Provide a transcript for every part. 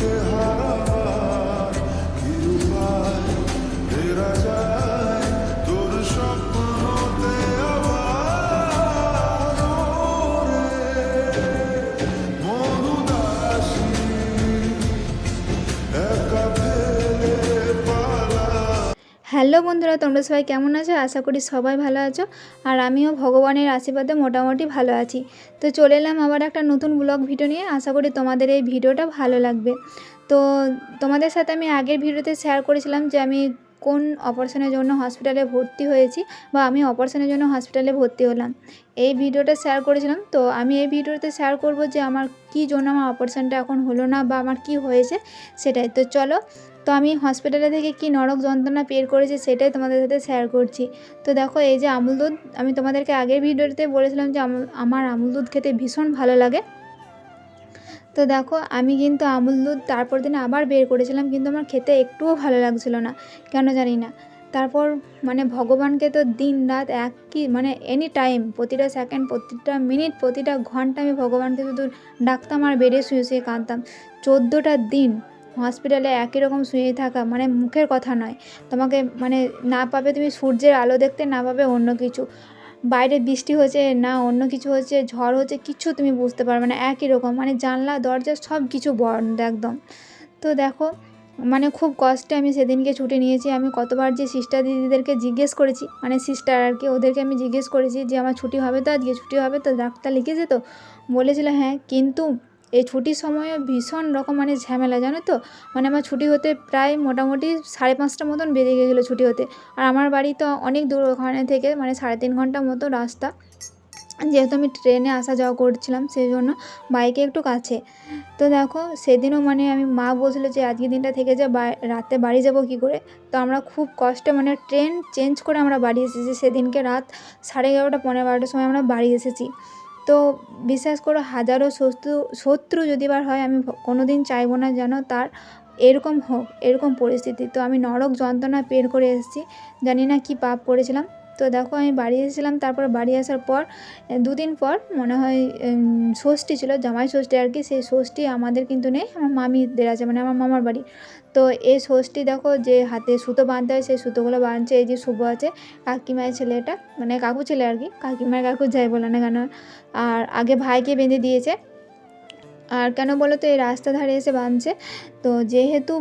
the heart. Hello বন্ধুরা, তোমরা সবাই কেমন আছো? আশা করি সবাই ভালো আছো। আর আমিও ভগবানের আশীর্বাদে মোটামুটি ভালো আছি। তো চলে এলাম আবার একটা নতুন ব্লগ ভিডিও নিয়ে। আশা করি তোমাদের এই ভিডিওটা ভালো লাগবে। তো তোমাদের সাথে আমি আগের ভিডিওতে শেয়ার করেছিলাম যে আমি কোন অপারেশনের জন্য হসপিটালে ভর্তি হয়েছি বা আমি অপারেশনের জন্য হসপিটালে ভর্তি হলাম। এই ভিডিওটা শেয়ার করেছিলাম। তো আমি এই ভিডিওতে শেয়ার করব যে আমার কী জন্য আমার অপারেশনটা এখন হলো না বা আমার কি হয়েছে সেটাই। তো চলো, তো আমি হসপিটালে থেকে কি নরক যন্ত্রণা পের করেছি সেটাই তোমাদের সাথে শেয়ার করছি। তো দেখো, এই যে আমুল দুধ, আমি তোমাদেরকে আগের ভিডিওতে বলেছিলাম যে আমার আমুল দুধ খেতে ভীষণ ভালো লাগে। তো দেখো, আমি কিন্তু আমুল দুধ তারপর দিনে আবার বের করেছিলাম, কিন্তু আমার খেতে একটুও ভালো লাগছিল না, কেন জানি না। তারপর মানে ভগবানকে তো দিন রাত একই মানে এনি টাইম প্রতিটা সেকেন্ড প্রতিটা মিনিট প্রতিটা ঘণ্টা আমি ভগবানকে শুধু ডাকতাম আর বেড়ে শুয়ে শুয়ে কাঁদতাম। চোদ্দোটা দিন হসপিটালে একই রকম শুয়ে থাকা মানে মুখের কথা নয়। তোমাকে মানে না পাবে তুমি সূর্যের আলো দেখতে, না পাবে অন্য কিছু। বাইরে বৃষ্টি হচ্ছে, না অন্য কিছু হচ্ছে, ঝড় হচ্ছে, কিছু তুমি বুঝতে পারবে না, একই রকম। মানে জানলা, দরজা সব কিছু বন্ধ একদম। তো দেখো মানে খুব কষ্টে আমি সেদিনকে ছুটি নিয়েছি। আমি কতবার যে সিস্টার দিদিদেরকে জিজ্ঞেস করেছি মানে সিস্টার আর কি, ওদেরকে আমি জিজ্ঞেস করেছি যে, আমার ছুটি হবে তো, আজকে ছুটি হবে তো? ডাক্তার লিখেছে তো, বলেছিল হ্যাঁ কিন্তু এই ছুটির সময়ও ভীষণ রকম মানে ঝামেলা, জানো তো? মানে আমার ছুটি হতে প্রায় মোটামুটি সাড়ে পাঁচটা মতন বেজে গেছিল ছুটি হতে। আর আমার বাড়ি তো অনেক দূর ওখানে থেকে মানে সাড়ে তিন ঘণ্টা মতো রাস্তা। যেহেতু আমি ট্রেনে আসা যাওয়া করছিলাম সেই জন্য বাইকে একটু কাছে। তো দেখো, সেদিনও মানে আমি মা বলছিলো যে, আজকে দিনটা থেকে যা রাতে বাড়ি যাব কী করে? তো আমরা খুব কষ্টে মানে ট্রেন চেঞ্জ করে আমরা বাড়ি এসেছি। সেদিনকে রাত সাড়ে এগারোটা পনেরো বারোটার সময় আমরা বাড়ি এসেছি। তো বিশ্বাস করো হাজারো শত্রু শত্রু যদি বার হয়, আমি কোনো দিন চাইব না যেন তার এরকম হোক, এরকম পরিস্থিতি। তো আমি নরক যন্ত্রণা পের করে এসেছি। জানি না কি পাপ করেছিলাম। তো দেখো আমি বাড়ি এসেছিলাম, তারপর বাড়ি আসার পর দুদিন পর মনে হয় ষষ্ঠী ছিল, জামাই ষষ্ঠী আর কি, সেই ষষ্ঠী আমাদের কিন্তু নেই, আমার মামিদের আছে মানে আমার মামার বাড়ি। তো এই ষষ্ঠী দেখো যে হাতে সুতো বাঁধতে হয়, সেই সুতোগুলো বাঁধছে, এই যে শুভ আছে, কাকিমায়ের ছেলেটা মানে কাকু ছেলে আর কি, কাকিমার কাকু যাই বলে না কেন, আর আগে ভাইকে বেঁধে দিয়েছে। আর কেন বলো তো, এই রাস্তা ধারে এসে বাঁধছে, তো যেহেতু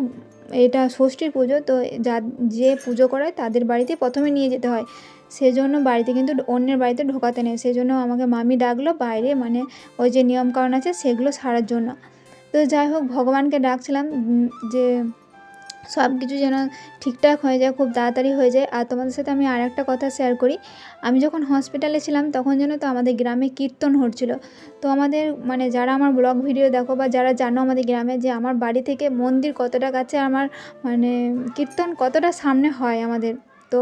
এটা ষষ্ঠীর পুজো, তো যা, যে পুজো করায় তাদের বাড়িতে প্রথমে নিয়ে যেতে হয়। সেজন্য বাড়িতে কিন্তু অন্যের বাড়িতে ঢোকাতে নেই। সেজন্য আমাকে মামি ডাকলো বাইরে মানে ওই যে নিয়মকানুন আছে সেগুলো সারার জন্য। তো যাই হোক, ভগবানকে ডাকছিলাম যে সব কিছু যেন ঠিকঠাক হয়ে যায়, খুব তাড়াতাড়ি হয়ে যায়। আর তোমাদের সাথে আমি আর একটা কথা শেয়ার করি। আমি যখন হসপিটালে ছিলাম, তখন যেন তো আমাদের গ্রামে কীর্তন হচ্ছিল। তো আমাদের মানে যারা আমার ব্লগ ভিডিও দেখো বা যারা জানো আমাদের গ্রামে যে আমার বাড়ি থেকে মন্দির কতটা কাছে, আমার মানে কীর্তন কতটা সামনে হয় আমাদের। তো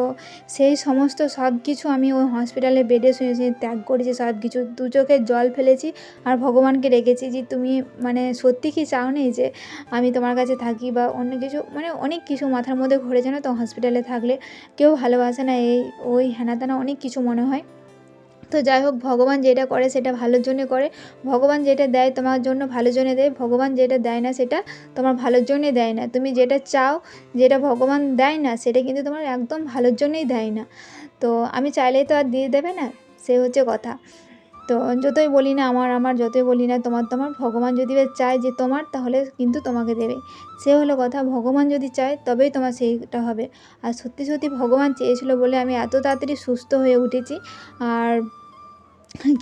সেই সমস্ত সব কিছু আমি ওই হসপিটালে বেডে শুয়ে ত্যাগ করেছি, সব কিছু। দু চোখে জল ফেলেছি আর ভগবানকে রেখেছি যে তুমি মানে সত্যি কি চাও নেই যে আমি তোমার কাছে থাকি বা অন্য কিছু? মানে অনেক কিছু মাথার মধ্যে ঘুরে যেন তো হসপিটালে থাকলে কেউ ভালোবাসে না। এই ওই হেনা অনেক কিছু মনে হয়। তো যাই হোক, ভগবান যেটা করে সেটা ভালোর জন্য করে। ভগবান যেটা দেয় তোমার জন্য ভালোর জন্য দেয়, ভগবান যেটা দেয় না সেটা তোমার ভালোর জন্যই দেয় না। তুমি যেটা চাও, যেটা ভগবান দেয় না, সেটা কিন্তু তোমার একদম ভালোর জন্যই দেয় না। তো আমি চাইলেই তো আর দিয়ে দেবে না, সে হচ্ছে কথা। তো যতই বলি না আমার আমার যতই বলি না তোমার তোমার, ভগবান যদি চায় যে তোমার, তাহলে কিন্তু তোমাকে দেবে। সে হলো কথা, ভগবান যদি চায় তবেই তোমার সেইটা হবে। আর সত্যি সত্যি ভগবান চেয়েছিল বলে আমি এত তাড়াতাড়ি সুস্থ হয়ে উঠেছি। আর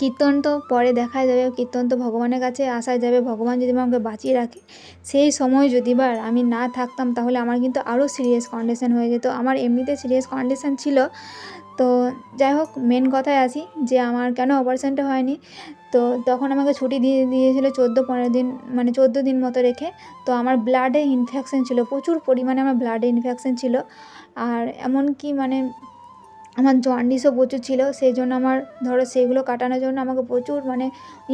কীর্তন তো পরে দেখা যাবে, কীর্তন তো ভগবানের কাছে আসা যাবে। ভগবান যদি আমাকে বাঁচিয়ে রাখে, সেই সময় যদি বার আমি না থাকতাম, তাহলে আমার কিন্তু আরও সিরিয়াস কন্ডিশান হয়ে যেত। আমার এমনিতে সিরিয়াস কন্ডিশান ছিল। তো যাই হোক মেন কথায় আসি যে আমার কেন অপারেশানটা হয়নি। তো তখন আমাকে ছুটি দিয়ে দিয়েছিলো চোদ্দ, পনেরো দিন মানে চোদ্দ দিন মতো রেখে। তো আমার ব্লাডে ইনফেকশান ছিল, প্রচুর পরিমাণে আমার ব্লাডে ইনফেকশান ছিল। আর এমনকি মানে আমার জন্ডিসও প্রচুর ছিল, সেই জন্য আমার ধরো সেইগুলো কাটানোর জন্য আমাকে প্রচুর মানে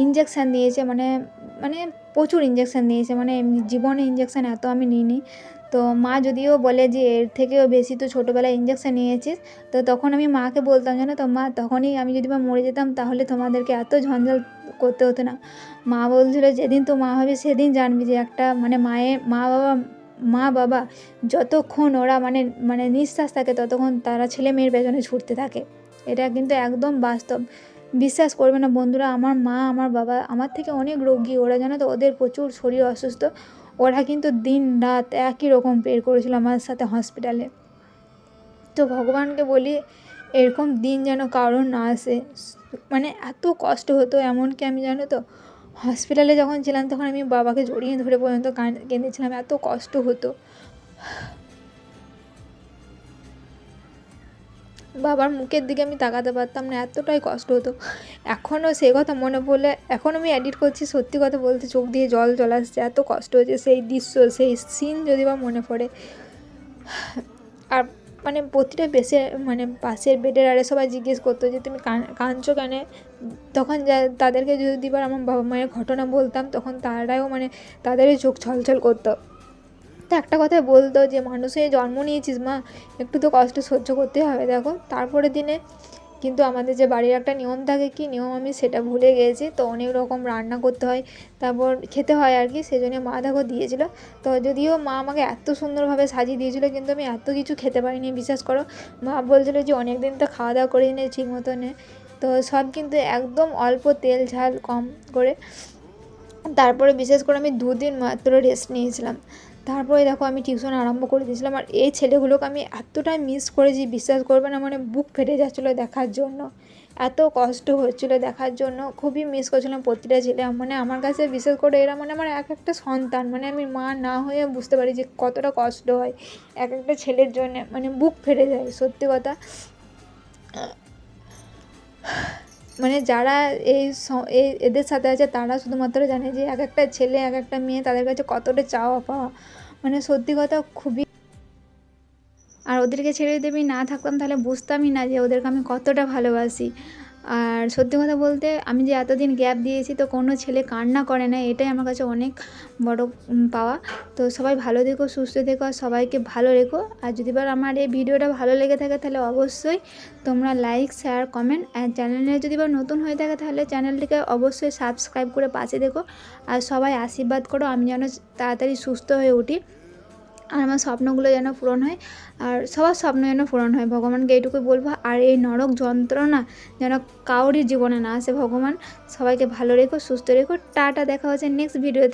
ইঞ্জেকশান দিয়েছে মানে মানে প্রচুর ইঞ্জেকশান দিয়েছে মানে এমনি জীবনে ইঞ্জেকশান এত আমি নিইনি। তো মা যদিও বলে যে এর থেকেও বেশি তো ছোটোবেলায় ইঞ্জেকশান নিয়েছিস, তো তখন আমি মাকে বলতাম, জানো তো মা, তখনই আমি যদি বা মরে যেতাম তাহলে তোমাদেরকে এত ঝঞ্ঝাল করতে হতো না। মা বলছিল, যেদিন তো মা হবে সেদিন জানবি যে একটা মানে মায়ের মা বাবা মা বাবা যতক্ষণ ওরা মানে মানে নিঃশ্বাস থাকে ততক্ষণ তারা ছেলে মেয়ের পেছনে ছুটতে থাকে। এটা কিন্তু একদম বাস্তব। বিশ্বাস করবে না বন্ধুরা, আমার মা, আমার বাবা, আমার থেকে অনেক রোগী, ওরা জানো তো ওদের প্রচুর শরীর অসুস্থ। ওরা কিন্তু দিন রাত একই রকম বের করেছিল আমার সাথে হসপিটালে তো ভগবানকে বলি, এরকম দিন যেন কারোর না আসে। মানে এত কষ্ট হতো এমনকি আমি জানো তো হসপিটালে যখন ছিলাম, তখন আমি বাবাকে জড়িয়ে ধরে পর্যন্ত কেঁদেছিলাম, এত কষ্ট হতো। বাবার মুখের দিকে আমি তাকাতে পারতাম না, এতটাই কষ্ট হতো। এখনও সে কথা মনে পড়লে, এখন আমি এডিট করছি, সত্যি কথা বলতে চোখ দিয়ে জল চলে আসছে, এত কষ্ট হচ্ছে, সেই দৃশ্য, সেই সিন যদি বা মনে পড়ে মানে প্রতিটা বেসে মানে পাশের বেডের আরে সবাই জিজ্ঞেস করতো যে, তুমি কাঁদছো কেন? তখন যা, তাদেরকে যদি এবার আমার বাবা মায়ের ঘটনা বলতাম, তখন তারাও মানে তাদেরই চোখ ছলছল করতো। তো একটা কথা বলতো যে মানুষে জন্ম নিয়েছিস মা, একটু তো কষ্ট সহ্য করতে হবে, দেখো। তারপরে দিনে কিন্তু আমাদের যে বাড়ির একটা নিয়ম থাকে কি, নিয়ম আমি সেটা ভুলে গিয়েছি তো অনেক রকম রান্না করতে হয়, তারপর খেতে হয় আর কি সেই মা দেখো দিয়েছিলো। তো যদিও মা আমাকে এত সুন্দরভাবে সাজিয়ে দিয়েছিলো, কিন্তু আমি এত কিছু খেতে পারিনি, বিশ্বাস করো। মা বলছিলো যে অনেক দিন তো খাওয়া দাওয়া করিনি ঠিক মতনে। তো সব কিন্তু একদম অল্প তেল, ঝাল কম করে। তারপরে বিশেষ করে আমি দুদিন মাত্র রেস্ট নিয়েছিলাম। তারপরে দেখো আমি টিউশন আরম্ভ করে দিয়েছিলাম আর এই ছেলেগুলোকে আমি এতটাই মিস করেছি, বিশ্বাস করবে না মানে বুক ফেটে যাচ্ছিল দেখার জন্য। এত কষ্ট হচ্ছিল দেখার জন্য, খুবই মিস করছিলাম প্রতিটা ছেলে। মানে আমার কাছে বিশেষ করে এরা মানে আমার এক একটা সন্তান মানে আমি মা না হয়ে বুঝতে পারি যে কতটা কষ্ট হয় এক একটা ছেলের জন্য মানে বুক ফেটে যায় সত্যি কথা। মানে যারা এই এদের সাথে আছে তারা শুধুমাত্র জানে যে এক একটা ছেলে, এক একটা মেয়ে তাদের কাছে কতটা চাওয়া পাওয়া। মানে সত্যি কথা খুবই আর ওদেরকে ছেড়ে আমি না থাকতাম তাহলে বুঝতামই না যে ওদেরকে আমি কতটা ভালোবাসি। আর সত্যি কথা বলতে আমি যে এতদিন গ্যাপ দিয়েছি, তো কোনো ছেলে কান্না করে না, এটাই আমার কাছে অনেক বড় পাওয়া। তো সবাই ভালো দেখো সুস্থ থেকো, আর সবাইকে ভালো রেখো। আর যদি বার আমার এই ভিডিওটা ভালো লেগে থাকে, তাহলে অবশ্যই তোমরা লাইক শেয়ার কমেন্ট আর চ্যানেলে যদি বা নতুন হয়ে থাকে, তাহলে চ্যানেলটিকে অবশ্যই সাবস্ক্রাইব করে পাশে দেখো আর সবাই আশীর্বাদ করো, আমি যেন তাড়াতাড়ি সুস্থ হয়ে উঠি। আর আমার স্বপ্নগুলো যেন পূরণ হয়, আর সবার স্বপ্ন যেন পূরণ হয়। ভগবানকে এইটুকুই বলব, আর এই নরক যন্ত্রণা যেন কাউরই জীবনে না আসে। ভগবান সবাইকে ভালো রেখো, সুস্থ রেখো। টাটা, দেখা হচ্ছে নেক্সট ভিডিওতে